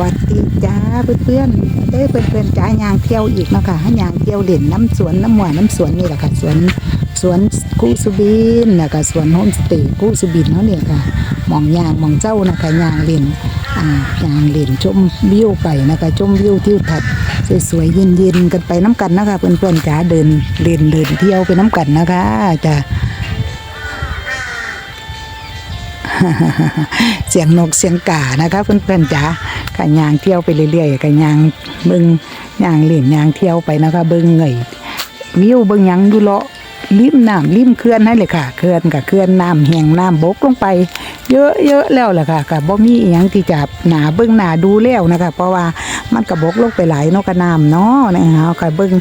วัสดีจ้าเพื่อนๆเอ้เพื่อนๆจ้ายางเที่ยวอีกเนาะค่ะให้ยางเที่ยวเด่นน้ำสวนน้ำหวานน้ำสวนนี่แหละค่ะสวนสวนกู้สุบินนะคะสวนโฮมสเตย์กู้สุบินเขาเนี่ยค่ะหมองยางหมองเจ้านะคะยางเล่นอ่ายางเล่นชมวิวไปนะคะชมวิวทิวทัศน์สวยๆเย็นๆกันไปน้ำกันนะคะเพื่อนๆจ้าเดินเล่นเดินเที่ยวไปน้ำกันนะคะจ้าเสียงนกเสียงกานะคะเพื่อนๆจ๋า กันยางเที่ยวไปเรื่อยๆกันยางเบิงยางเล่นยางเที่ยวไปนะคะเบิงเงยวิวเบิงยังดูเลาะริมน้ำริมเขื่อนให้เลยค่ะเขื่อนกับเขื่อนน้ำแห้งน้ำบกลงไป เยอะๆแล้วแหละค่ะกับบ่มีอหยังที่จะหนาเบิ้งหนาดูแล้วนะคะ เพราะว่ามันกระบกลงไปหลายนกกระน้ำเนาะนะคะเอาค่ะเบิ้ง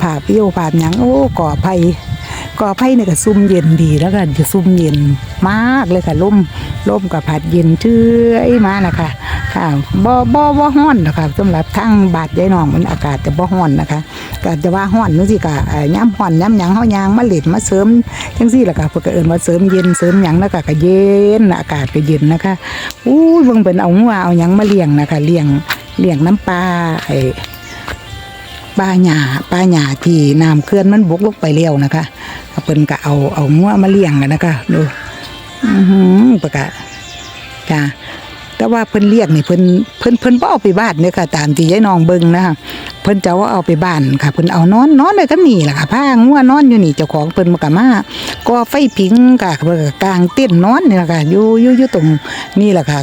ผาวิวผาหยังโอ้ก่อไผ่ก่อไผ่เนี่ยก็ซุ่มเย็นดีแล้วก็จะซุ่มเย็นมากเลยค่ะล่มล่มกับผัดเย็นเชื่อยมานะคะ ค่ะบ่บ่บ่ฮ้อนนะคะสำหรับทางบาดยายน้องมันอากาศจะบ่ฮ้อนนะคะก็จะว่าฮ้อนนึกสิก็เอ่อย่ำฮ้อนย่ำหยังเฮายางมาเล่นมาเสริมจังซี่ล่ะค่ะเพิ่นก็เอิ้นว่าเสริมเย็นเสริมหยังแล้วก็ก็เย็นอากาศก็เย็นนะคะอู้ยเบิ่งเพิ่นเอางัวเอาหยังมาเลี้ยงนะคะเลี้ยงเลี้ยงน้ำปลาไอ้ปลาหยาปลาหยาที่น้ำเคลื่อนมันบกลงไปเร็วนะคะเพิ่นก็เอาเอางัวมาเลี้ยงกันนะคะดูอือหือประกาศจ้า แต่ว่าเพิ่นเลี้ยงนี่เพิ่นเพิ่นเพิ่นบ่เอาไปบ้านเนี่ยค่ะ ตามที่ยายน้องเบิ่งนะคะเพิ่นจะว่าเอาไปบ้านค่ะเพิ่นเอานอนนอนเลยก็นี่แหละค่ะผ้างัวนอนอยู่นี่เจ้าของเพิ่นมาก็มาก็ไฟผิงค่ะเพิ่นก็กางเต้นนอนนี่แหละค่ะอยู่อยู่อยู่ตรงนี่แหละค่ะ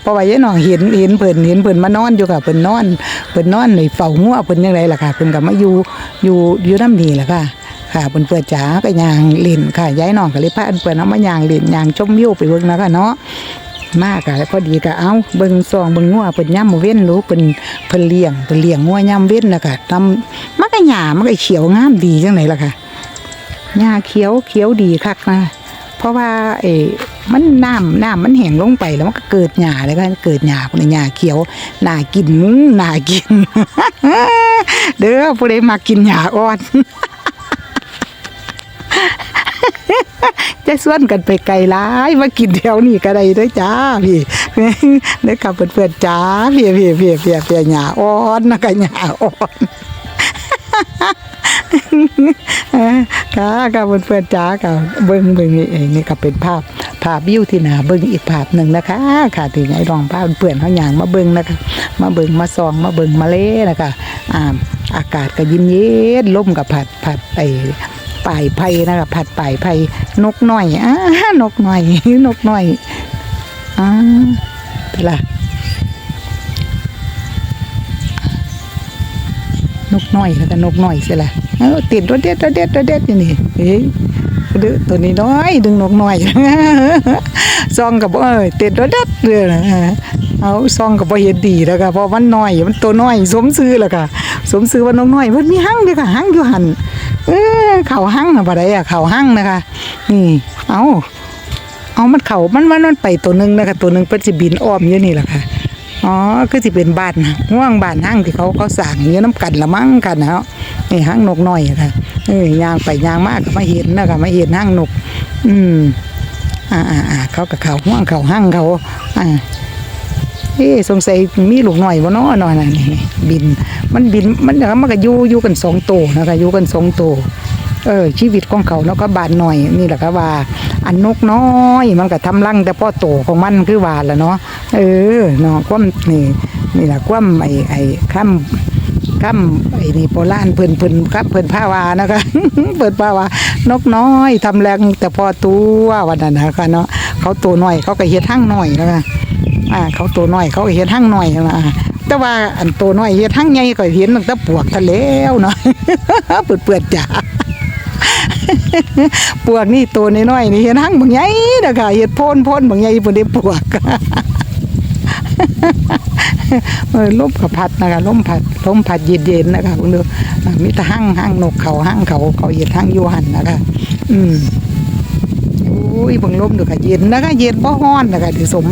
เพราะว่ายายน้องเห็นเห็นเพิ่นเห็นเพิ่นมานอนอยู่ค่ะเพิ่นนอนเพิ่นนอนในเฝ้างัวเพิ่นจังไดล่ะค่ะเพิ่นก็มาอยู่อยู่อยู่น้ำนี่แหละค่ะค่ะเพิ่นเปิดจ๋าก็ยางเล่นค่ะยายน้องก็เลยพาเพิ่นเอามายางเล่นยางชมวิวไปเบิ่งนะคะเนาะ มากค่ะพอดีก็เอาเบิ่งซองเบิ่งงัวเพิ่นย่ำเว้นรู้เพิ่นเพิ่นเลี้ยงเพิ่นเลี้ยงงัวย่ำเว้นน่ะค่ะทำมันก็หญ้ามันก็เขียวงามดีจังไดล่ะค่ะหญ้าเขียวเขียวดีคักนะเพราะว่าเออมันน้ำน้ำมันแห้งลงไปแล้วมันก็เกิดหญ้าแล้วก็เกิดหญ้าพวกนี้หญ้าเขียวหน่ากินอื้อน่ากิน เด้อผู้ใดมากินหญ้าอ่อน จะส่วนกันไปไกลหลายมากินแถวนี้ก็ได้ด้วยจ้าพี่เด้อครับเพื่อนๆจ้าพี่พี่พี่พี่พี่หญ้าอ่อนนะก็หญ้าอ่อนค่ะค่ะเพื่อนๆจ้าค่ะเบิ้งเบิ้งนี่เองนี่ก็เป็นภาพภาพวิวที่หนาเบิ้งอีกภาพหนึ่งนะคะ ค่ะที่ไอ้รองภาพเพื่อนเขาอย่างมาเบิ้งนะคะ มาเบิ้งมาซองมาเบิ้งมาเล่นะคะอ่าอากาศก็เย็นเย็นลมกับผัดผัดไอ ป่ายไผ่นะคะผัดป่ายไผ่นกน้อยอ่านกน้อยนกน้อยอ่าเป็นไรนกน้อยแล้วก็นกน้อยใช่ละเออติดตัวเด็ดตัวเด็ดตัวเด็ดอยู่นี่เฮ้ยดึตัวนี้น้อย ดึงนกน้อยซองกับเอ้ยติดตัวเด็ดเลยนะเอาซองกับพอเห็นดีแล้วค่ะเพราะมันน้อยมันตัวน้อยสมซื้อแล้วค่ะสมซื้อว่านกน้อยมันมีหั่งเด้อค่ะหั่งอยู่หัน เออเข่าหั่งอะบ่ได้อะเข่าหั่งนะคะ นี่ เอาเอามันเข่ามันมันมันไปตัวหนึงนะคะตัวหนึงเพิ่นสิบินอ้อมอยู่นี่แหละค่ะอ๋อคือสิเป็นบ้านห่วงบ้านห้างที่เขาเขาสั่งอยู่น้ำกันละมั้งกันนะเนาะนี่ห้างนกน้อยค่ะเอ้ยยางไปยางมากก็มาเห็นนะคะมาเห็นห้างนก อืมอ่าอ่าอ่าเขากับเขาห่วงเขาห้างเขาอ่า เอ๊สงสัยมีลูกหน้อยบ่นาะเนาะนั่นนี่นี่บิน มันบินมันเดี๋ยวมันก็อยู่อยู่กันสองตัวนะคะอยู่กันสองตัวเออชีวิตของเขาเนาะก็บานหน่อยนี่แหละก็ว่า อันนกน้อยมันก็ทำรังแต่พ่อโตของมันคือว่าแหละเนาะเออเนาะความนี่นี่แหละความไอ้ไอ้ข้ามข้ามไอ้นี่โบราณเพิ่นเพิ่นครับเพิ่นผ้าวานะคะเพิ่นผ้าวานกน้อยทำแรงแต่พอตัววันนั้นนะคะเนาะเขาตัวน้อยเขาก็เฮ็ดหั่งหน้อยนะคะ อ่าเขาตัวน้อยเขาเฮ็ดหั่งน้อยนะอ่าแต่ว่าอันตัวน้อยเฮ็ดหั่งใหญ่ก็เห็นตั้งแต่ปวกทะแล้วเนาะเปื่อนๆจ้าปวกนี่ตัวน้อยๆนี่เห็นหั่งบางใหญ่นะคะเห็ดโพนโพนบางใหญ่บ่ได้ปวกเออลมกับพัดนะคะลมพัดลมพัดเย็นๆนะคะคุณดูมีแต่หั่งหั่งนกเขาหั่งเขาเขาเห็ดหั่งยูหันนะคะ อืม ยเบังลมดูค่ะเย็นนะคะเย็นบ่ฮ้อนนะคะที่สม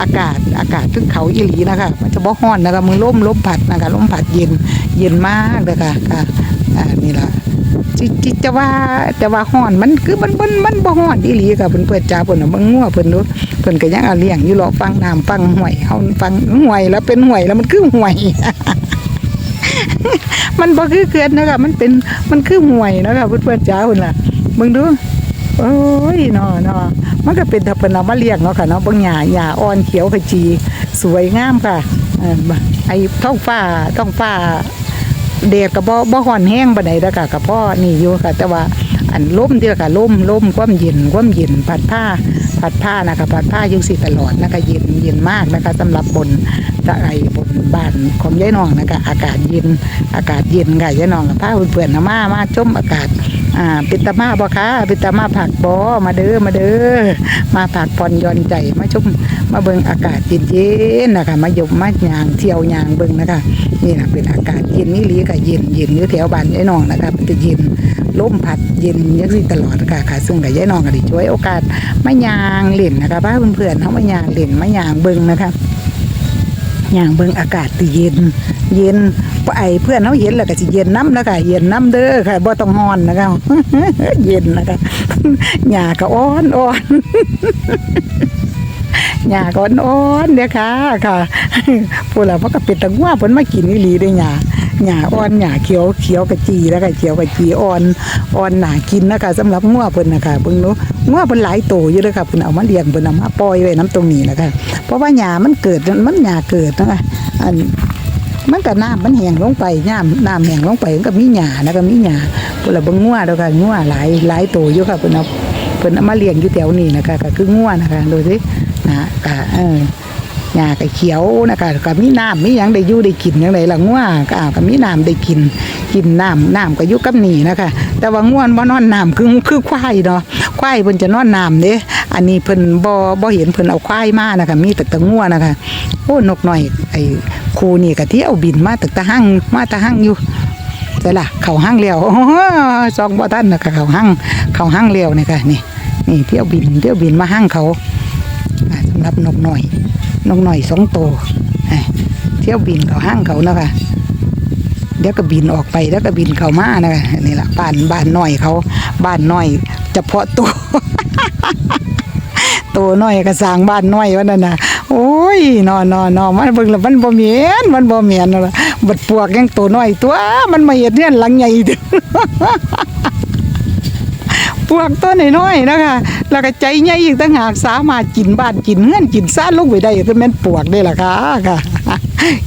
อากาศอากาศทึงเขาอีหลีนะคะ มันจะบ่ฮ้อนนะคะมึงลมลมพัดนะคะลมพัดเย็นเย็นมากเลยค่ะค่ะอ่านี่ล่ะจิจิจะว่าจะว่าฮ้อนมันคือมันมันมันบ่ฮ้อนอีหลีค่ะเพิ่นเปิดจ้าเพิ่นน่ะบ่งงัวเพิ่นดูเพิ่นก็ยังเอาเลี้ยงอยู่รอฟังน้ำฟังห้วยเฮาฟังห้วยแล้วเป็นห้วยแล้วมันคือห้วยมันบ่คือเกินนะคะมันเป็นมันคือห่วยนะคะเพื่อนๆจ้าคุณล่ะเบิ่งดู โอ้ยเนาะเนาะมันก็เป็นถ้าเพิ่นเอามาเลี้ยงเนาะค่ะเนาะบางหญ้าหญ้าอ่อนเขียวขจี สวยงามค่ะไอ้ท้องฟ้าท้องฟ้าแดดก็บ่บ่ฮ้อนแห้งปานใดเด้อค่ะก็พอนี่อยู่ค่ะ แต่ว่าอันลมเด้อค่ะลมลมความเย็นความเย็นพัดผ้าพัดผ้านะคะพัดผ้ายู่สิตลอดนะคะเย็นเย็นมากนะคะสำหรับบนตะไอบนบ้านของยายน้องนะคะ อากาศเย็นอากาศเย็นค่ะยายน้องกับพาเพื่อนๆนะมามาชมอากาศ อ่าป็นตามาบ่คะป็นตามาผักบ่มาเด้อมาเด้อมาผักผ่อนย่อนใจมาชมมาเบิ่งอากาศเย็นๆนะคะ มาหยบมาย่างเที่ยวยางเบิ่งนะคะ นี่นะเป็นอากาศเย็นนี่ลีก็เย็นเย็นอยู่แถวบ้านยายน้องนะคะมันจะเย็นลมพัดเย็นยังสิตลอดค่ะค่ะซึ่งกับยายน้องก็ได้ช่วยโอกาสมายางเล่นนะคะพาเพื่อนๆเฮามายางเล่นมายางเบิ่งนะคะยางเบิ่งอากาศเย็นเย็น ไอเพื่อนเขาเย็นแล้วก็สิเย็นน้ำนะคะเย็นน้ำเด้อค่ะบ่ต้องฮ้อนนะคะเย็นนะคะหญ้าก็อ่อนอ่อนหญ้าก็อ่อนๆเด้อค่ะค่ะผู้ล่ะมันก็เป็นตะงัวเพิ่นมากินอีหลีเด้หญ้าหญ้าอ่อนหญ้าเขียวเขียวกะจีแล้วก็เขียวกะจีอ่อนอ่อนหนากินนะคะสำหรับงัวเพิ่นนะคะเบิ่งเนาะงัวเพิ่นหลายโตอยู่เด้อค่ะเพิ่นเอามาเลี้ยงเพิ่นเอามาปล่อยไว้น้ำตรงนี้นะคะเพราะว่าหญ้ามันเกิดมันหญ้าเกิดนะคะอัน มันก็น้ำมันแห้งลงไปน้ำน้ำแห้งลงไปมันก็มีหญ้านะก็มีหญ้าพวกเราเบิ่งงัวแล้วก็งัวหลายหลายตัวอยู่ค่ะเพิ่นเอาเพิ่นเอามาเลี้ยงอยู่แถวนี้นะคะก็คืองัวนะคะดูสินะก็เออ หญ้าก็เขียวนะคะก็มีน้ำมีหยังได้อยู่ได้กินจังไดล่ะงัวก็อ้าวก็มีน้ำได้กิน กินน้ำน้ำก็อยู่กับนี่นะคะ แต่ว่างัวบ่นอนน้ำคือคือควายเนาะควายเพิ่นจะนอนน้ำเด้อันนี้เพิ่นบ่บ่เห็นเพิ่นเอาควายมานะคะมีแต่ตะงัวนะคะโอ้นกหน้อยไอ้ครูนี่ก็เที่ยวบินมาตึกตะหั่งมาตะหั่งอยู่แต่ล่ะเขาหั่งแล้วโอ้โหซองบ่ทันนะคะเขาหั่งเขาหั่งแล้วนี่ค่ะนี่นี่เที่ยวบินเที่ยวบินมาหั่งเขาสำหรับนกหน้อย นกน้อยสองตัวเที่ยวบินเขาหั่งเขานะคะเดี๋ยวก็บินออกไปแล้วก็บินเขามานะคะนี่แหละบ้านบ้านน้อยเขาบ้านน้อยเฉพาะตัวตัวน้อยก็สร้างบ้านน้อยวันนั้นน่ะโอ้ยนอนนอนนอนมันเบิ่งแล้วมันบ่เหมียนมันบ่เหมียนน่ะบัดปวกยังตัวน้อยตัวมันมาเฮ็ดเรือนหลังใหญ่ เด้อปวกตัวน้อยๆนะคะแล้วก็ใจใหญ่อีกต่างหากสามารถกินบ้านกินเฮือนกินซ่านลงไปได้ก็แม่นปวกได้ล่ะค่ะค่ะ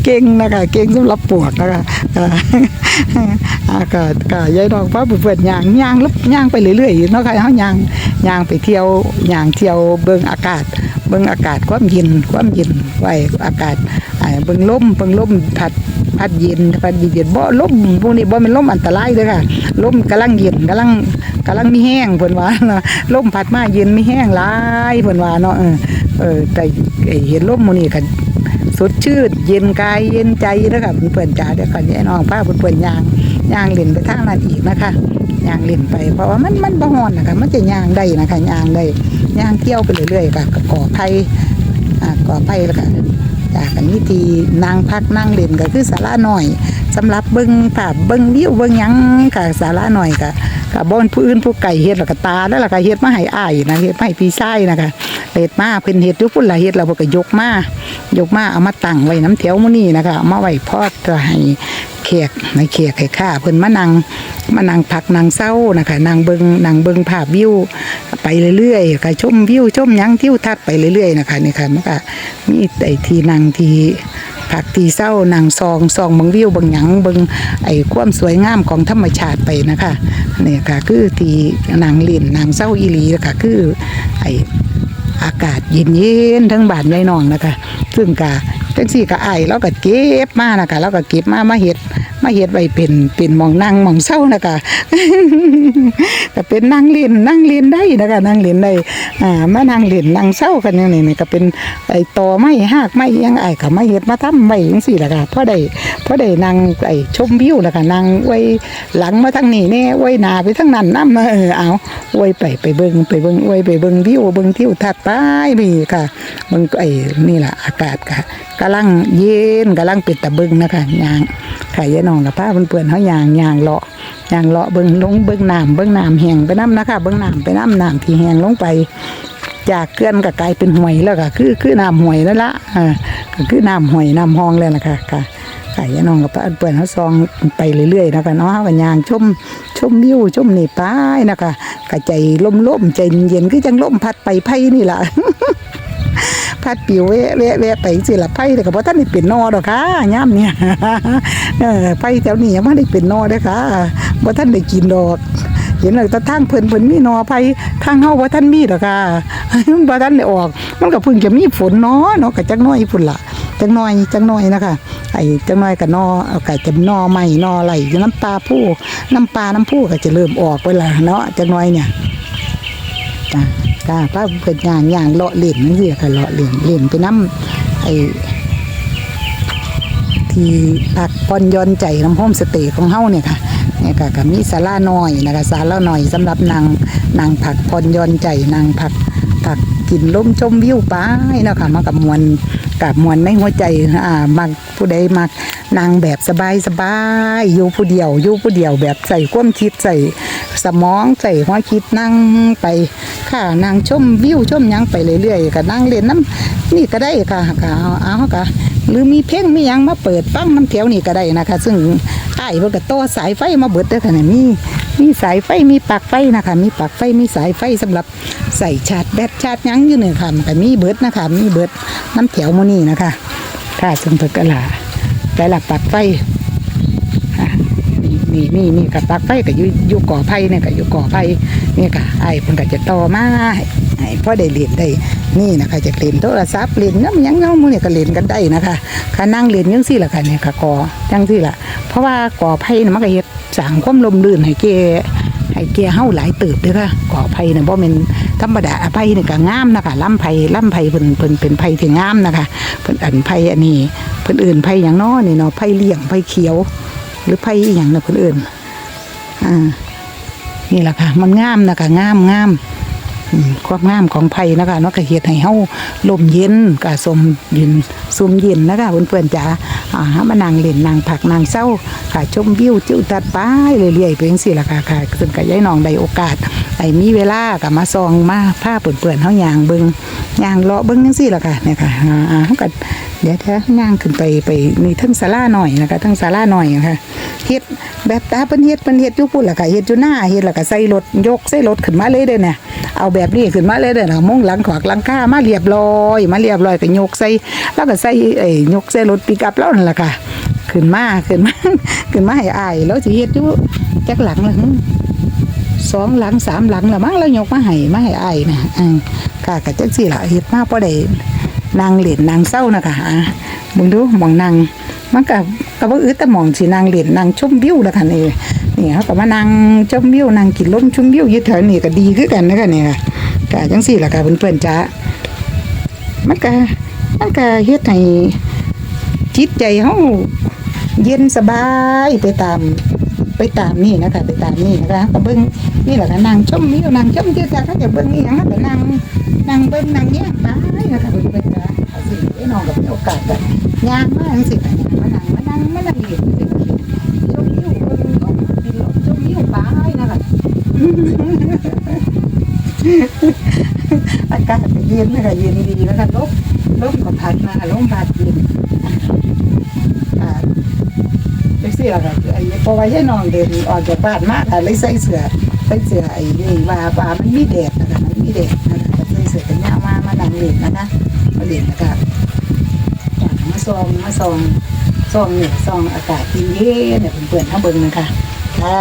เก่งนะคะเก่งสำหรับปวกนะคะอาก็ก็ยายน้องพาเพื่อนๆย่างย่างลบย่างไปเรื่อยๆเนาะค่ะเฮาย่างย่างไปเที่ยวย่างเที่ยวเบิ่งอากาศ เบิ่งอากาศความเย็นความเย็นไว้อากาศเบิ่งลมเบิ่งลมพัดพัดเย็นพัดเย็นบ่ลมพวกนี้บ่แม่นลมอันตรายเด้อค่ะลมกำลังเย็นกำลัง กำลังมีแห้งเพิ่นว่าเนาะลมพัดมาเย็นมีแห้งหลายเพิ่นว่าเนาะเออเออแต่เห็นลมมื้นี้ก็สดชื่นเย็นกายเย็นใจนะคะเพื่อนจ๋าเดี๋ยวก่อนยายน้องพาเพื่อนๆย่างย่างเล่นไปทางนั้นอีกนะคะย่างเล่นไปเพราะว่ามันมันบ่ฮอนนะคะมันจะย่างได้นะคะย่างได้ย่างเที่ยวไปเรื่อยๆค่ะก่อไผ่ก่อไผ่แล้วก็จากกันนี้ทีนางพักนั่งเล่นก็คือศาลาหน่อย สำหรับเบิ้งภาพเบิ้งวิวเบิ้งหยังค่ะศาลาหน่อยก็ก็บ่อนผู้อื่นผู้ไก่เฮ็ดแล้วก็ตาแล้วล่ะก็เฮ็ดมาให้อ้ายนะเฮ็ดมาให้พี่ชายนะคะเฮ็ดมาเพิ่นเฮ็ดอยู่พุ่นล่ะเฮ็ดแล้วเพิ่นก็ยกมายกมาเอามาตั้งไว้น้ำแถวมื้อนี้นะคะเอามาไว้พอจะให้แขกในแขกให้ข้าเพิ่นมานั่งมานั่งพักนั่งเศร้านะคะนั่งเบิงนั่งเบิ่งภาพวิวไปเรื่อยๆก็ชมวิวชมหยังทิวทัศน์ไปเรื่อยๆนะคะนี่ค่ะมันก็มีไอ้ที่นั่งที่ ผักที่เศร้านั่งซองซองบางวิวบางหยังบางไอ้ความสวยงามของธรรมชาติไปนะคะเนี่ยค่ะคือที่นั่งลินนั่งเศร้าอีหลีนะคะคือไอ้อากาศเย็นๆทั้งบานยายนองนะคะ ซึ่งกะจังสี่กะไอ้แล้วก็เก็บมานะคะแล้วก็เก็บมามาเห็ด มาเฮ็ดไว้เป็นเป็นมองนั่งมองเศร้านะคะก็เป็นนั่งเล่นนั่งเล่นได้นะคะนั่งเล่นได้อ่ามานั่งเล่นนั่งเศร้ากันอย่างนี้นี่ก็เป็นไอ้ตอไม้หากไม้ยังไอ้ก็มาเฮ็ดมาทำไว้จังซี่ล่ะค่ะพอได้พอได้นั่งไอ้ชมวิวแล้วก็นั่งไว้หลังมาทางนี้แน่ไว้หน้าไปทางนั้นนำเออเอาไว้ไปไปเบิ่งไปเบิ่งไว้ไปเบิ่งวิวเบิ่งทิวทัศน์ไปนี่ค่ะเบิ่งไอ้นี่ล่ะอากาศค่ะกำลังเย็นกำลังเป็นตะเบิ่งนะคะย่างค่ะยายน้อง้องกับป้าเพื่อนเฮาย่างย่างเลาะย่างเลาะเบิ่งลงเบิ่งน้ำเบิ่งน้ำแห้งไปน้ำนะคะเบิ่งน้ำไปน้ำน้ำที่แห้งลงไป จากเกลื่อนก็กลายเป็นห่วยแล้วก็คือคือน้ำห่วยแล้วละอ่าก็คือน้ำห่วยน้ำห้องแล้วล่ะค่ะค่ะไก่น้องกับป้าเปิดเขาซองไปเรื่อยๆนะคะเนาะกันยางชมชมวิวชมนี่ป้ายนะคะกะใจล่มๆใจเย็นคือจังล่มพัดไปไพ่นี่ล่ะ พัดปิวแวะแวะแวะไปสิละไผ่แต่ก็บ่ท่านได้เป็นนอดอกค่ะย่ำเนี่ยไผ่แถวนี้ยังบ่ได้เป็นนอเด้อค่ะบ่ท่านได้กินดอกเห็นเลยแตะทางเพิ่นเพิ่นมีนอไผ่ทางเฮาบ่ท่านมีดอกค่ะบ่ท่านได้ออก มันก็เพิ่งจะมีฝนเนาะเนาะก็จักหน้อยพุ่นล่ะจักหน้อยจักหน้อยนะคะไอ้จักหน้อยก็นอเอาก็จะนอใหม่นอไหลน้ำปลาผู้น้ำปลาน้ำผู้ก็จะเริ่มออกไปละเนาะจักหน้อยเนี่ยจ้า จ้าป้าเพิ่นย่างย่างเลาะเล่นนั่นสิค่ะเลาะเล่นเล่นไปน้ำไอ้ที่พักผ่อนยอนใจน้ำโฮมสเตย์ของเฮาเนี่ยค่ะเนี่ยค่ะก็มีศาลาหน้อยนะคะศาลาหน้อยสำหรับนางนางพักผ่อนยอนใจนางพักพักกินลมชมวิวไปเนาะค่ะมากับมวลกับมวลในหัวใจอ่ามักผู้ใดมักนางแบบสบายสบายอยู่ผู้เดียวอยู่ผู้เดียวแบบใส่ความคิดใส่สมองใส่หัวคิดนั่งไป ค่ะนางชมวิวชมยังไปเรื่อยๆก็นั่งเล่นน้ำนี่ก็ได้ค่ะก็เอาเอาก็หรือมีเพลงมียังมาเปิดฟังน้ำแถวนี่ก็ได้นะคะ ซึ่งอ้เพิ่นก็ต่อสายไฟมาเบิดเด้อค่ะเนี่ยมีมีสายไฟมีปลั๊กไฟนะคะ มีปลั๊กไฟมีสายไฟสำหรับใส่ชาร์จแบตชาร์จยังอยู่เนี่ยค่ะมันก็มีเบิดนะคะ มีเบิดน้ำแถวหมื้นี้นะคะค่ะซึ่งเพิ่นก็ล่ะแต่ละปลั๊กไฟ นี่นี่นี่กับปลักไฟกับอยู่อยู่ก่อไผ่เนี่ยกับอยู่ก่อไผ่นี่ค่ะไอ้เพิ่นก็จะต่อมาให้พ่อได้เรียนได้นี่นะคะจะเล่นโทรศัพท์เล่นน้ำยังเงามือเนี่ยก็เล่นกันได้นะคะค่านั่งเล่นยังสี่ละค่ะเนี่ยค่ะก่อจังสี่ละเพราะว่าก่อไผ่เนี่ยมันก็เฮ็ดสร้างความลมลื่นให้แกให้แกเฮาหลายติบเด้อค่ะก่อไผ่เนี่ยบ่แม่นธรรมดาไผ่เนี่ยก็งามนะคะล่ำไผ่ล่ำไผ่เพิ่นเพิ่นเป็นไผ่ที่งามนะคะเพิ่นอันไผ่อันนี้เพิ่นอื่นไผ่หยังน้อนี่เนาะไผ่เลี้ยงไผ่เขียว หรือไผ่อย่างนะคนอื่นอ่านี่แหละค่ะ มันงามนะคะงามงามความงามของไผ่นะคะเนาะก็เฮ็ดให้เฮาลมเย็นก็สมเย็นซุมเย็นนะคะเพื่อนๆจ๋าอ่ามานั่งเล่นนั่งผักนั่งเศร้าค่ะชมวิวจิ้วตัดไปเรื่อยๆไปจังซี่ล่ะค่ะค่ะซึ่งก็ย้ายน้องได้โอกาสไอ้มีเวลาก็มาซองมาพาเปื่อนๆเฮาย่างเบิ่งย่างเลาะเบิ่งจังซี่ล่ะค่ะเนี่ยค่ะอ่าอ่าเฮาก็ เดี๋ยวถ้าย่างขึ้นไปไปนี่ทั้งศาลาหน่อยนะคะทั้งศาลาหน่อยนะคะเฮ็ดแบบตาเพิ่นเฮ็ดเพิ่นเฮ็ดยู่พุ่นล่ะค่ะเฮ็ดอยู่หน้าเฮ็ดแล้วก็ใส่รถยกใส่รถขึ้นมาเลยเด้เนี่ยเอาแบบนี้ขึ้นมาเลยเด้นะมุงหลังขวากหลังค้ามาเรียบร้อย มาเรียบร้อยก็ยกใส่แล้วก็ใส่ไอ้ยกใส่รถปิกอัพแล้วนั่นล่ะค่ะขึ้นมาขึ้นมาขึ้นมาให้อายแล้วสิเฮ็ดอยู่จักหลังละสองหลังสามหลังละมั้งแล้วยกมาให้มาให้อายนะค่ะก็จังซี่ล่ะเฮ็ดมาพอได้ นางเล่นนางเศร้านะคะอะเบิ่งดูมองนางมันก็ก็บ่อึดแต่หมองสินางเล่นนางชมวิวแล้วค่ะนี่นี่เฮาก็มานั่งชมวิวนางกินลมชมวิวยู่แถวนี้ก็ดีคือกันนะคะเนี่ยค่ะก็จังซี่ล่ะค่ะเพื่อนๆจ้ามันก็มันก็เฮ็ดให้จิตใจเฮาเย็นสบายไปตามไปตามนี่นะคะไปตามนี่นะคะก็เบิ่งนี่แหละค่ะนางชมวิวนางชมวิวจ้าเขาจะเบิ่งนี่หยังก็นางนางเบิ่งนางแย่งไปนะคะเบิ่อาสิไอ้ น้องก็มีโอกาสก็ย่างมากจังซี่ค่ะย่างมานั่งมานั่งมานั่งเห็นจังซี่ชมวิวเบิ่งลมกินลมชมวิวไปนะคะอากาศเย็นนะคะเย็นดีนะคะลมลมก็พัดมาลมพัดเย็นอ่าไปเสียค่ะไอ้พอไว้ให้น้องเดินออกจากบ้านมากค่ะเลยใส่เสื้อใส่เสื้อไอ้นี่ว่าว่ามันมีแดดนะคะมันมีแดดนะคะใส่เสื้อกันยาวมามานั่งเล่นนะคะมาเล่นนะคะ มาซองมาซองซองเนี่ยซองอากาศเย็นๆเนี่ยเพื่อนๆเขาเบิ่งนะคะค่ะ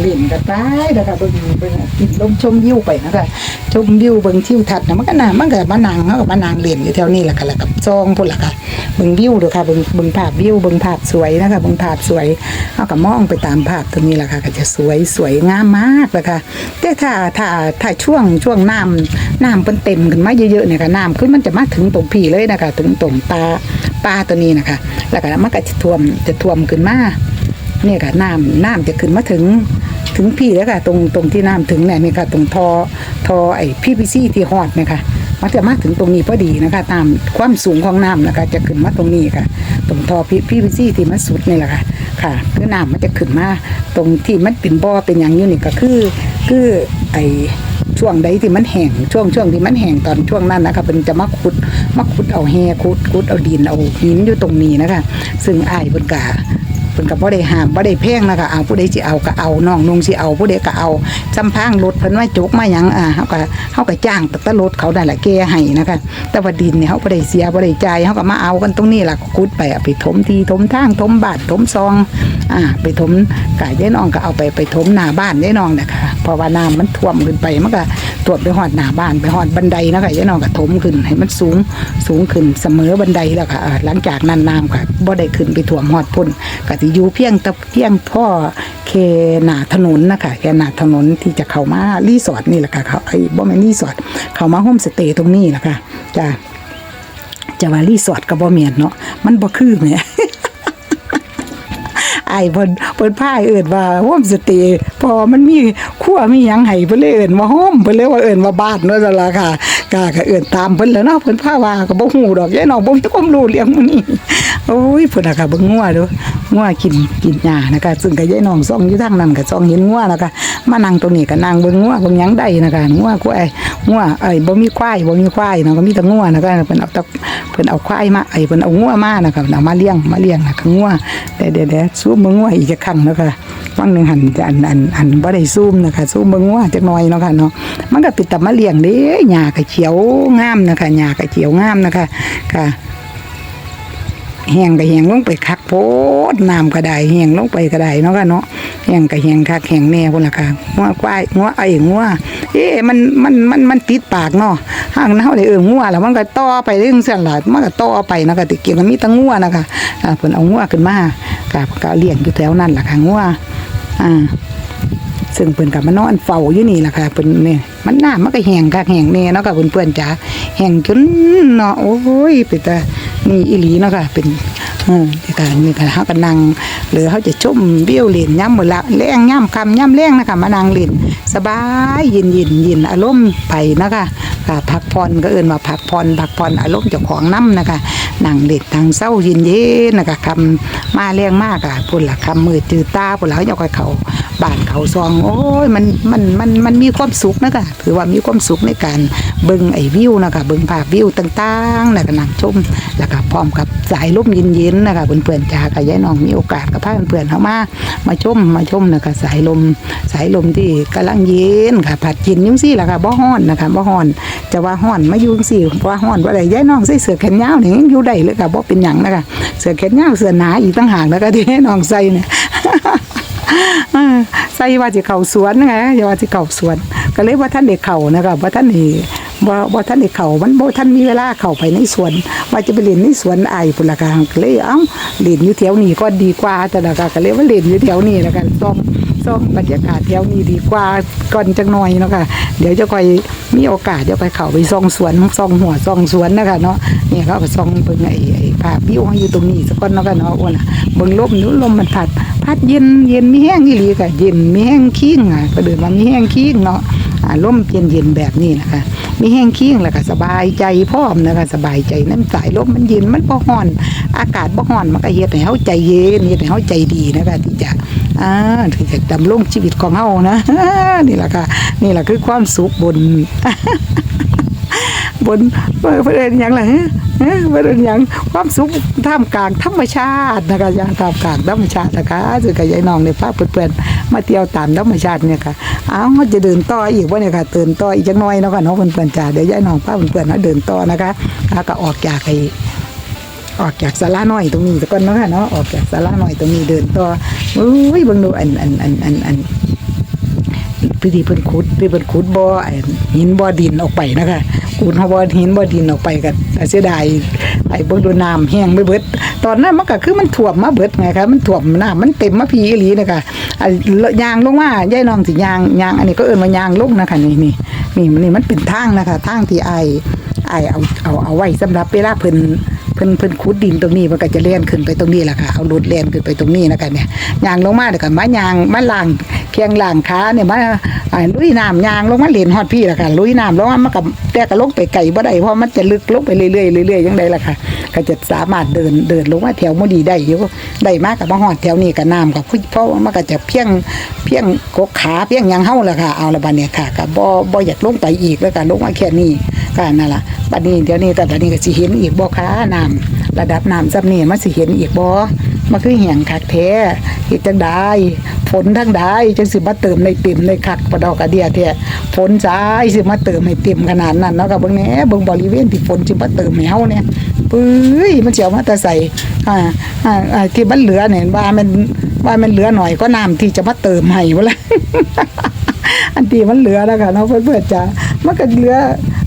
เล่นกันไปนะคะเบิ่งเบิ่งกินลมชมวิวไปนะคะ ชมวิวเบิ่งทิวทัศน์นะมันก็น่ามันก็มานั่งเฮาก็มานั่งเล่นอยู่แถวนี้แหละค่ะแล้วกับซองพุ่นล่ะค่ะเบิ่งวิวเด้อค่ะเบิ่งเบิ่งภาพวิวเบิ่งภาพสวยนะคะเบิ่งภาพสวยเฮาก็มองไปตามภาพตรงนี้แหละค่ะ ก็จะสวยสวยงามมากเลยค่ะแต่ถ้าถ้าถ้าช่วงช่วงน้ำน้ำเพิ่นเต็มขึ้นมาเยอะๆเนี่ยค่ะน้ำขึ้นมันจะมาถึงตรงพี่เลยนะคะถึงตรงปลาปลาตัวนี้นะคะ แล้วก็มันก็จะท่วมจะท่วมขึ้นมาเนี่ยค่ะน้ำน้ำจะขึ้นมาถึง ถึงพี่แล้วค่ะ ตรงตรงที่น้ำถึงเนี่ยนี่ค่ะ ตรงทอทอไอ้พี่พีซี่ที่ฮอดเนี่ยค่ะมันจะมาถึงตรงนี้พอดีนะคะ ตามความสูงของน้ำนะคะ จะขึ้นมาตรงนี้ค่ะ ตรงทอพี่พี่ซี่ที่มาสุดนี่แหละค่ะ ค่ะคือน้ำมันจะขึ้นมาตรงที่มันเป็นบ่อเป็นอย่างอยู่นี่ก็คือ คือไอช่วงใดที่มันแห้งช่วงช่วงที่มันแห้งตอนช่วงนั้นนะคะเป็นจะมาขุดมาขุดเอาแฮขุดขุดเอาดินเอาหินอยู่ตรงนี้นะคะ ซึ่งอายเพิ่นกะเพิ่นก็บ่ได้ห้ามบ่ได้แพงนะคะเอาผู้ใดสิเอาก็เอาน้องนุงสิเอาผู้ใดก็เอาจำพังรถเพิ่นว่าจกมาหยังอ่าเฮาก็เฮาก็จ้างแต่ตรถเขาได้ละแก้ให้นะคะ แต่ว่าดินเนี่ยเฮาบ่ได้เสียบ่ได้จ่ายเฮาก็มาเอากันตรงนี้ล่ะก็ขุดไปเอาไปถมทีถมทางถมบาดถมซองอ่าไปถมกายยายน้องก็เอาไปไปถมหน้าบ้านยายน้องนะคะเพราะว่าน้ำมันท่วมขึ้นไปมันก็ท่วมไปฮอดหน้าบ้านไปฮอดบันไดนะคะยายน้องก็ถมขึ้นให้มันสูงสูงขึ้นเสมอบันไดแล้วค่ะหลังจากนั้นน้ำค่ะบ่ได้ขึ้นไปท่วมฮอดพุ่นก็สิอยู่เพียงแตะเพียงพ่อเคหนาถนนนะคะแค่หนาถนนที่จะเข้ามารีสอร์ทนี่แหละค่ะเขาไอ้บ่แม่นรีสอร์ทเข้ามาโฮมสเตย์ตรงนี้แหละค่ะจ้าจะว่ารีสอร์ทก็บ่แม่นเนาะมันบ่คือแหมไอ้เพิ่นเพิ่นพายเอิ้นว่าโฮมสเตย์ พอมันมีครัวมีหยังให้เพิ่นเลยเอิ้นว่าโฮมเพิ่นเลยว่าเอิ้นว่าบ้านเนาะซั่นล่ะค่ะก็ก็เอิ้นตามเพิ่นแหล้วเนาะเพิ่นพาว่าก็บ่ฮู้ดอกยายน้องบ่มีความรู้เรื่องมื้อนี้โอ้ยเพิ่นน่ะค่ะเบิ่งงัวเด้องัวกินกินหญ้านะคะซึ่งก็ยายน้องซ่องอยู่ทางนั้นก็ซ่องเห็นงัวนะคะมานั่งตรงนี้ก็นั่งเบิ่งงัวเบิ่งหยังได้นะคะงัวควายงัวเอ้บ่มีควายบ่มีควายเนาะก็มีแต่งัวนะคะเพิ่นเอาแต่เพิ่นเอาควายมาไอ้เพิ่นเอางัวมานะคะเพิ่นเอามาเลี้ยงมาเลี้ยงนะคะงัวเดี๋ยวๆๆซูมเบิ่งงัวอีกจักครั้งนะคะฟังนึงหันอันอันอันบ่ได้ซูมนะคะซูมเบิ่งงัวจักหน่อยเนาะค่ะเนาะมันก็เป็นตามาเลี้ยงเด้หญ้าก็เขียวงามนะคะหญ้าก็เขียวงามนะคะค่ะแห้งก็แห้งลงไปคักโพดน้ำก็ได้แห้งลงไปก็ได้เนาะค่ะเนาะแห้งก็แห้งคักแห้งแน่พุ่นละค่ะงัวควายงัวไอ้งัวเอ๊ะมันมันมันมันติดปากเนาะห่างเฮาได้เอิ้นงัวแล้วมันก็ต่อไปเรื่องซั่นหล่ะมันก็ต่อไปนะคะตะเกี่ยงก็มีแตะงัวนะคะอ่าเพิ่นเอางัวขึ้นมาก็ก็เลี้ยงอยู่แถวนั้นแหละค่ะงัว อ่าซึ่งเพิ่นกับมานอนเฝ้าอยู่นี่แหละค่ะเพิ่นนี่มันหน้ามันก็แห้งคักแห้งแน่เนาะค่ะเพื่อนๆจ๋าแห้งจนเนาะโอ้ยเป็นแต่ นี่อีหลีเนาะค่ะเป็นเออนี่ค่ะนี่ค่ะเฮาก็นั่งหรือเฮาจะชมวิวเล่นยามมื้อละแรงยามค่ำยามแรงนะคะมานั่งเล่นสบายเย็นๆเย็นอารมณ์ไปนะคะค่ะพักผ่อนก็เอิ้นว่าพักผ่อนพักผ่อนอารมณ์เจ้าของน้ำนะคะนั่งเล่นทางเศร้าเย็นนะคะคำมาแรงมากอะพุ่นละคำมืดจืดตาพุ่นละเขาจะค่อยเขาบ้านเขาซองโอ้ยมันมันมันมันมีความสุขนะคะถือว่ามีความสุขในการเบิ่งไอ้วิวนะคะเบิ่งภาพวิวต่างๆแล้วก็นั่งชมแล้วก็พร้อมกับสายลมเย็นๆนะคะเพื่อนๆจ้ากับยายน้องมีโอกาสกับพาเพื่อนๆเข้ามามาชมมาชมนะคะสายลมสายลมที่กำลังเย็นค่ะผัดเย็นยุ่งซี่ล่ะค่ะบ่ฮ้อนนะคะบ่ฮ้อนจะว่าฮ้อนมายุ่งซี่ว่าฮ้อนว่าอะได้ยายน้องใส่เสื้อแขนยาวนี่ยังอยู่ได้เลยค่ะบ่เป็นหยังนะคะเสื้อแขนยาวเสื้อหนาอีกต่างหากนะคะที่ยายน้องใส่เนี่ยใส่ว่าจะเข้าสวนไงอย่าว่าจะเข้าสวน ก็เลยว่าท่านเด็กเข้านะครับว่าท่านนี่ ว่าว่าท่านเด็กเขามันบ่ท่านมีเวลาเข้าไปในสวน ว่าจะไปเล่นในสวนไอ้พุ่นละกันเลยเอ้าเล่นอยู่แถวนี้ก็ดีกว่าแต่ละกันก็เลยว่าเล่นอยู่แถวนี้แล้วกันซ่อมซ่อมบรรยากาศแถวนี้ดีกว่าก่อนจังหน่อยเนาะค่ะเดี๋ยวจะคอยมีโอกาสจะไปเข้าไปซ่องสวนซ่องหัวซ่องสวนนะคะเนาะเนี่ยเขาก็ซ่องเบิ่งไอ้ไอ้ภาพวิวเขาอยู่ตรงนี้สักคนเนาะค่ะเนาะอ้วนน่ะเบิ่งลมนู้นลมมันพัดพัดเย็นเย็นมีแห้งอีหลีค่ะเย็นมีแห้งคิงอะก็เดินมามีแห้งคิงเนาะ อ่าลมเย็นเย็นๆแบบนี้นะคะมีแห้งเคียงแล้วก็สบายใจพร้อมนะคะสบายใจน้ำสายลมมันเย็นมันบ่ร้อน อากาศบ่ร้อนมันก็เฮ็ดให้เฮาใจเย็นเฮ็ดให้เฮาใจดีนะคะที่จะอ่าที่จะดำรงชีวิตของเฮานะนี่แหละค่ะนี่แหละคือความสุขบน บนเพื่อนอย่างไรเพื่อนอย่างความสุขท่ามกลางธรรมชาตินะคะอย่างท่ามกลางธรรมชาตินะคะซึ่งกับยายน้องในภาพเพื่อนๆมาเที่ยวตามธรรมชาติเนี่ยค่ะอ้าวเขาจะเดินต่ออีกว่าเนี่ยค่ะเดินต่ออีกจักหน้อยเนาะค่ะเนาะเพื่อนๆจ้าเดี๋ยวยายน้องพาพเพื่อนๆมาเดินต่อนะคะแล้วก็ออกจากไอ้ออกจากศาลาน้อยตรงนี้สักก่อนเนาะค่ะเนาะออกจากศาลาน้อยตรงนี้เดินต่ออุ้ยบิ่งดูอันอันอันอันอันพี่ที่เพิ่นขุดที่เพิ่นขุดบ่อหินบ่อดินออกไปนะคะ กูดเฮาบ่อหินบ่ดินออกไปก็เสียดายไอ้เบิ่งดูน้ำแห้งไปเบิด ตอนนั้นมันก็คือมันท่วมมาเบิดไงคะมันท่วมน้ำมันเต็มมาพีอีหลีนะคะไอ้ยางลงมายายน้องสิยางยางอันนี้ก็เอิ้นว่ายางลงนะคะนี่นี่นี่มันนี่มันเป็นทางนะคะทางที่ไอ้ไอ้เอาเอาเอาไว้สำหรับเวลาเพิ่น พิ่นเพิ่นขุดดินตรงนี้มันก็จะเล่นขึ้นไปตรงนี้แหละค่ะเอารถเล่นขึ้นไปตรงนี้นะคะเนี่ยยางลงมาเดี๋ยวกันมายางมาล่างเคียงล่างขาเนี่ยมาลุยน้ำยางลงมาเล่นฮอดพี่แหละค่ะลุยน้ำลงมามันกับแต่ก็ลงไปไกลบ่ได้เพราะมันจะลึกลงไปเรื่อยๆเรื่อยๆจังไดล่ะค่ะก็จะสามารถเดินเดินลงมาแถวมดีได้อยู่ได้มากกับมาฮอดแถวนี้กับน้ำกับเพราะมันก็จะเพียงเพียงกกขาเพียงยังเฮาละค่ะเอาละบัดเนี่ยค่ะก็บ่บ่อยากลงไปอีกแล้วก็ลงมาแค่นี้ก็นั่นล่ะบัดนี้เดี๋ยวนี้แต่บัดนี้ก็สิเห็นอีกบ่ค่ะน้ำระดับน้ำซ้ำนี่มันสิเห็นอีกบ่มันคือแห้งคักแท้เฮ็ดจังได้ฝนทั้งใดจังสิมาเติมในเต็มในคักปะดอกกระเดียแท้ฝนซ้ายสิมาเติมให้เต็มขนาดนั้นเนาะก็เบิ่งแหน่เบิ่งบริเวณที่ฝนสิมาเติมให้เฮาเนี่ยปื้ยมันสิเอามาแต่ใส่อ่าอ่าอ่าที่มันเหลือเนี่ยว่ามันว่ามันเหลือหน่อยก็น้ำที่จะมาเติมให้บ่ล่ะอันที่มันเหลือแล้วค่ะเนาะเพื่อนๆจ้ามันก็เหลือ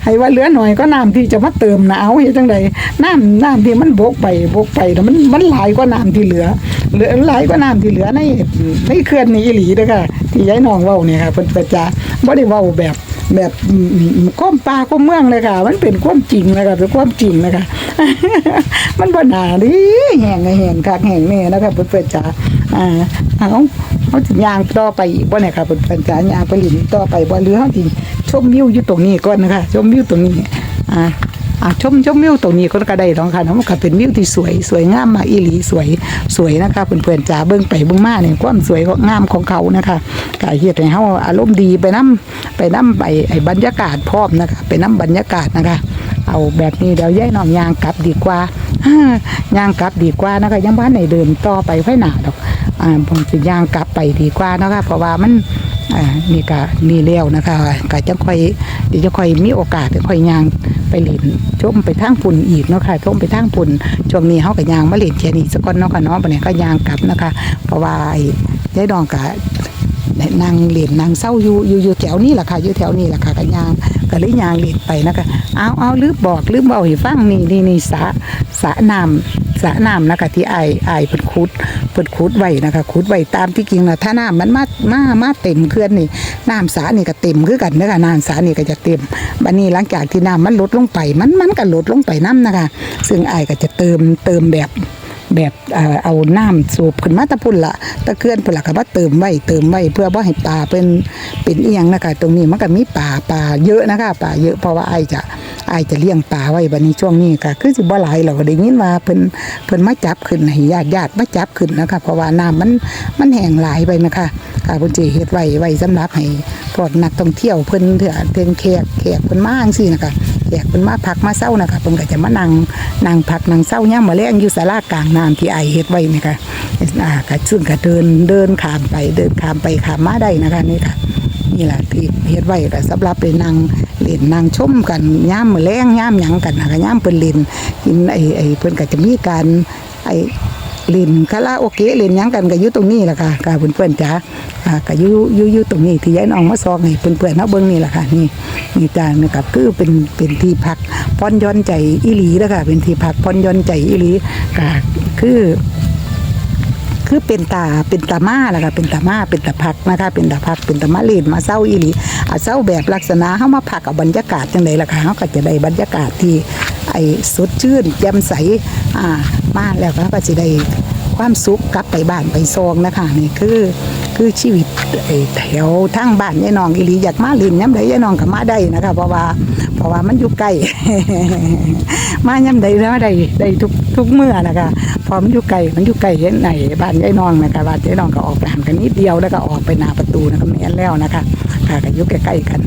ให้ว่าเหลือหน่อยก็น้ำที่จะมาเติมนะเอาเฮ็ดจังไดน้ำน้ำที่มันบกไปบกไปแล้วมันมันหลายกว่าน้ำที่เหลือเหลือหลายกว่าน้ำที่เหลือในในเขื่อนนี้อีหลีเด้อค่ะที่ยายน้องเว้าเนี่ยค่ะเพิ่นเพิ่นจ้าบ่ได้เว้าแบบแบบก้มปลาก้มเมืองเลยค่ะ มันเป็นความจริงนะคะเป็นความจริงนะคะมันบ่น่าดิแห้งก็แห้งคักแห้งแน่นะคะเพิ่นๆจ้าอ่าเอา เขาสิย่างต่อไปบ่เนี่ยค่ะเพิ่นๆจ้าย่างไปลินต่อไปบ่หรือเฮาสิชมวิวอยู่ตรงนี้ก่อนนะคะชมวิวตรงนี้อ่าอะชมชมวิวตรงนี้ก็ก็ได้องค่ะเนาะมันก็เป็นวิวที่สวยสวยงามมากอีหลีสวยสวยนะคะเพื่อนๆจ๋าเบิ่งไปเบิ่งมาเนี่ยความสวยก็งามของเขานะคะก็เฮ็ดให้เฮาอารมณ์ดีไปนํไปนํไปไอ้บรรยากาศพร้อมนะคะไปนํบรรยากาศนะคะ เอาแบบนี้เดี๋ยวย้ายน้องยางกลับดีกว่ายางกลับดีกว่านะคะยังบ้านไหนเดินต่อไปไว้หนาดอก อ่าผมสิย่างกลับไปดีกว่านะคะเพราะว่ามันอ่านี่ก็นี่แล้ยวนะคะก็จะค่อยเดี๋ยวจะค่อยมีโอกาสจะค่อยย่างไปเล่นชมไปทางปุ่นอีกเนาะค่ะชมไปทางปุ่นช่วงนี้เฮาก็ย่างมาเล่นแค่นี้สักก่อนเนาะค่ะเนาะบัดนี้ก็ย่างกลับนะคะ เพราะว่าไอ้ยายดองก็นางเล่นนางเศร้าอยู่อยู่อยู่แถวนี้แหละค่ะอยู่แถวนี้แหละค่ะกันยางก็เลยยางเล่นไปนะคะเอาเอาลืมบอกลืมเบาให้ฟังนี่นี่นี่สะสะน้ำ สระน้ำนะคะที่ไอไอายเพิ่นขุดเพิ่นขุดไว้นะคะขุดไว้ตามที่จริงนะถ้าน้ำมันมามามาเต็มเขื่อนนี่น้ำสระนี่ก็เต็มคือกันนะคะน้ำสระนี่ก็จะเต็มบัดนี้หลังจากที่น้ำมันลดลงไป มันมันก็ลดลงไปน้ำนะคะ ซึ่งไอายก็จะเติมเติมแบบแบบเอาน้ำสูบขึ้นมาตะพุ่นละตะเกือนพุ่นละก็ว่าเติมไว้เติมไว้เพื่อว่าให้ปลาเป็นเป็นเอียงนะคะตรงนี้มันก็มีปลาปลาเยอะนะคะปลาเยอะเพราะว่าไอายจะ อายจะเลี้ยงปลาไว้บัดนี้ช่วงนี้ก็คือสิบ่หลายเราก็ได้ยินว่าเพิ่นเพิ่นมาจับขึ้นให้ญาติญาติมาจับขึ้นนะคะเพราะว่าน้ำมันมันแห้งหลายไปนะคะค่ะเพิ่นสิเฮ็ดไว้ไว้สำหรับให้พวกนักท่องเที่ยวเพิ่นเถื่อเพิ่นแขกแขกเพิ่นมาจังซี่นะคะแขกเพิ่นมาพักมาเศร้านะคะเพิ่นก็จะมานั่งนั่งพักนั่งเศร้าย่ามมาแล้งอยู่ศาลากลางน้ำที่ไอเฮ็ดไว้นี่ค่ะอ่าก็ซึ่งก็เดินเดินข้ามไปเดินข้ามไปข้ามมาได้นะคะนี่ค่ะนี่แหละที่เฮ็ดไว้ก็สำหรับไปนั่ง เล่นนั่งชมกันย่ามมือแลงย่ามหยังกันนะคะย่ามเพิ่นเล่นกินไอ้ไอ้เพิ่นก็จะมีการไอ้เล่นคาราโอเกะเล่นหยังกันก็อยู่ตรงนี้แหละค่ะค่ะเพื่อนๆจ๋าอ่าก็อยู่อยู่อยู่ตรงนี้ที่ยายน้องมาซอกให้เพื่อนๆเฮาเบิ่งนี่แหละค่ะนี่นี่จ้านะครับคือเป็นเป็นที่พักผ่อนย่อนใจอีหลีแล้วค่ะเป็นที่พักผ่อนย่อนใจอีหลีก็คือ คือเป็นตาเป็นตามาแหละค่ะเป็นตามาเป็นตาพักนะคะเป็นตาพักเป็นตามาล่นมาเศร้าอีหลีอาเศร้าแบบลักษณะเฮามาพักเอาบรรยากาศจังไดล่ะค่ะเฮาก็จะได้บรรยากาศที่ไอ้สดชื่นแจ่มใสอ่ามาแล้วก็สิได้ความสุขกลับไปบ้านไปซองนะคะนี่คือคือชีวิตไอ้แถวทางบ้านยายน้องอีลีอยากมาล่นย้ำใดยายน้องก็มาได้นะคะเพราะว่าเพราะว่ามันอยู่ใกล้มาย้ำใดแล้วได้ได้ทุก ทุกเมื่อนะคะพอมันอยู่ไกลมันอยู่ไกลเห็นไหนบ้านยายน้องนะคะบ้านยายน้องก็ออกไปหันกันนิดเดียวแล้วก็ออกไปหน้าประตูนะคะแม่นแล้วนะคะค่ะก็อยู่ใกล้ๆกัน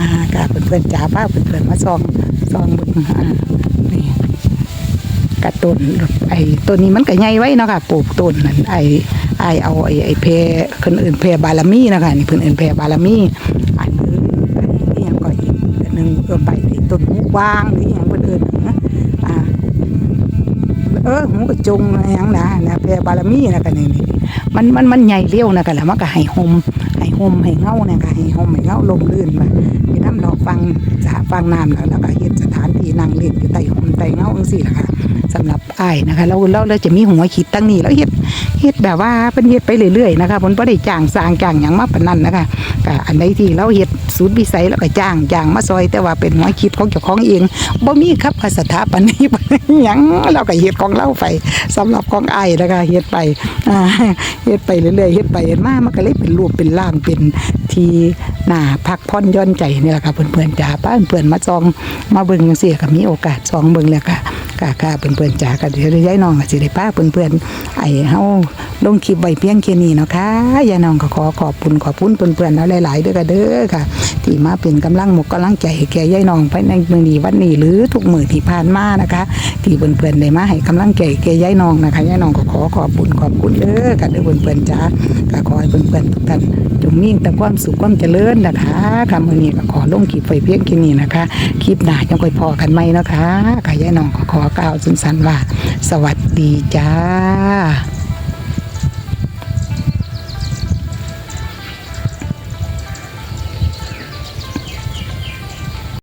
อ่าค่ะเพื่อนๆจ๋าป้าเพื่อนๆมาซองซองบึงอ่านี่กระต้นไอ้ต้นนี้มันก็ใหญ่ไว้เนาะค่ะปลูกต้นนั่นไอ้ไอ้เอาไอ้ไอ้เพคนอื่นเพบารมีนะคะนี่เพิ่นอื่นเพบารมีอันนี้อันนี้ยังก็อีกอันหนึงเออไปไอ้ต้นหูกวางหรืออหยังเพิ่นเอิ้นนะอ่า เออหูกระจงอะไรหยังนะนะแผ่บารมีนะกันนี่มันมันมันใหญ่เลี้ยวนะกันแล้วมันก็ให้ห่มให้ห่มให้เงาเนี่ยก็ให้ห่มให้เงาลมลื่นมาที่น้ำเราฟังสาฟังน้ำแล้วแล้วก็เฮ็ดสถานที่นั่งเล่นอยู่ใต้ห่มใต้เงาจังซี่ล่ะค่ะสำหรับอ้ายนะคะเราเราเราจะมีหัวคิดตั้งนี้แล้วเฮ็ดเฮ็ดแบบว่าเป็นเฮ็ดไปเรื่อยๆนะคะเพิ่นบ่ได้จ้างสร้างจ้างหยังมากปนนั้นนะคะก็อันใดที่เราเฮ็ด สุดวิสัยแล้วก็จ้างจ้างมาซอย แต่ว่าเป็นหัวคิดของเจ้าของเองบ่มีครับภาษาถาปนนี้หยังเราก็เฮ็ดของเราไปสำหรับของอ้ายนะคะเฮ็ดไปเฮ็ดไปเรื่อยๆเฮ็ดไปเฮ็ดมามันก็เลยเป็นรูปเป็นร่างเป็นที่น่าพักผ่อนย่อนใจนี่แหละค่ะเพื่อนๆจ๋าป้าเพื่อนๆมาจองมาเบิ่งจังซี่ก็มีโอกาสจองเบิ่งแล้วค่ะ ค่ะค่ะเพื่อนๆจ๋าก็เดี๋ยวย้ายน้องก็สิได้ป้าเพื่อนๆไอ้เฮาลงคลิปไว้เพียงแค่นี้เนาะค่ะยายน้องก็ขอขอบคุณขอบคุณเพื่อนๆเนาะหลายๆเด้อค่ะเด้อค่ะ ที่มาเป็นกำลังหมกกำลังใจให้แก่ยายน้องภายในมื้อนี้วันนี้หรือทุกมื้อที่ผ่านมานะคะที่เพื่อนๆได้มาให้กำลังใจแก่ยายน้องนะคะยายน้องก็ขอขอบคุณขอบคุณเด้อค่ะเด้อเพื่อนๆจ้าก็ขอให้เพื่อนๆทุกท่านจงมีแต่ความสุขความเจริญนะคะค่ะมื้อนี้ก็ขอลงคลิปไว้เพียงแค่นี้นะคะคลิปหน้ายังค่อยพอกันไหมนะคะค่ะยายน้องก็ขอกล่าวสั้นๆว่า สวัสดีจ้า